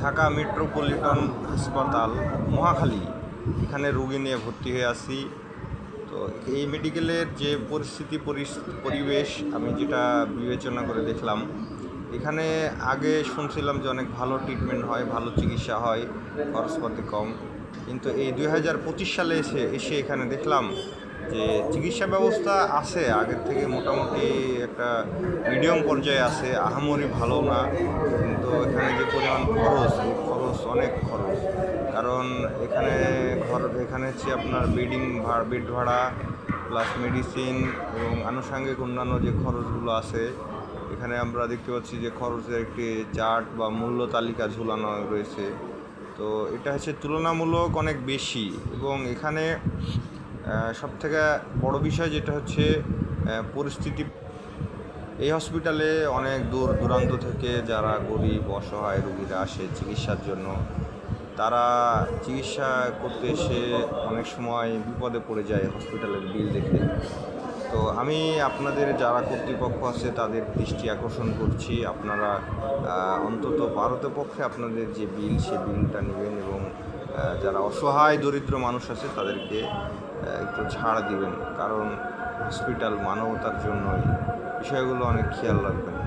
Dhaka metropolitan হাসপাতাল, মহাখালী। এখানে রুগী নিয়ে ভর্তি হয়ে আসি তো এই মেডিকেলের যে পরিস্থিতি, পরিস- পরিবেশ আমি যেটা বিবেচনা করে দেখলাম, এখানে আগে শুনছিলাম যে অনেক ভালো ট্রিটমেন্ট হয়, ভালো চিকিৎসা হয় খরচপাতি কম। কিন্তু এই দুই হাজার পঁচিশ সালে এসে এসে এখানে দেখলাম যে চিকিৎসা ব্যবস্থা আছে। আগের থেকে মোটামুটি একটা মিডিয়াম পর্যায়ে আছে। আহামরি ভালো না। কিন্তু এখানে যে পরিমাণ খরচ এই খরচ অনেক খরচ। কারণ এখানে ঘর, এখানে হচ্ছে আপনার বেডিং ভাড়া, বেড ভাড়া প্লাস মেডিসিন এবং আনুষাঙ্গিক অন্যান্য যে খরচগুলো আছে, এখানে আমরা দেখতে পাচ্ছি যে খরচের একটি চার্ট বা মূল্য তালিকা ঝুলানো রয়েছে। তো এটা হচ্ছে তুলনামূলক অনেক বেশি এবং এখানে সব থেকে বড় বিষয় যেটা হচ্ছে পরিস্থিতি। এই হসপিটালে অনেক দূর দূরান্ত থেকে যারা গরিব, অসহায় রুগীরা আসে চিকিৎসার জন্য, তারা চিকিৎসা করতে এসে অনেক সময় বিপদে পড়ে যায় হসপিটালের বিল দেখে। আমি আপনাদের যারা কর্তৃপক্ষ আছে, তাদের দৃষ্টি আকর্ষণ করছি। আপনারা অন্তত ভারতের পক্ষে আপনাদের যে বিল, সে বিলটা নেবেন এবং যারা অসহায়, দরিদ্র মানুষ আছে, তাদেরকে একটু ছাড় দিবেন। কারণ হসপিটাল মানবতার জন্যই। বিষয়গুলো অনেক খেয়াল রাখবেন।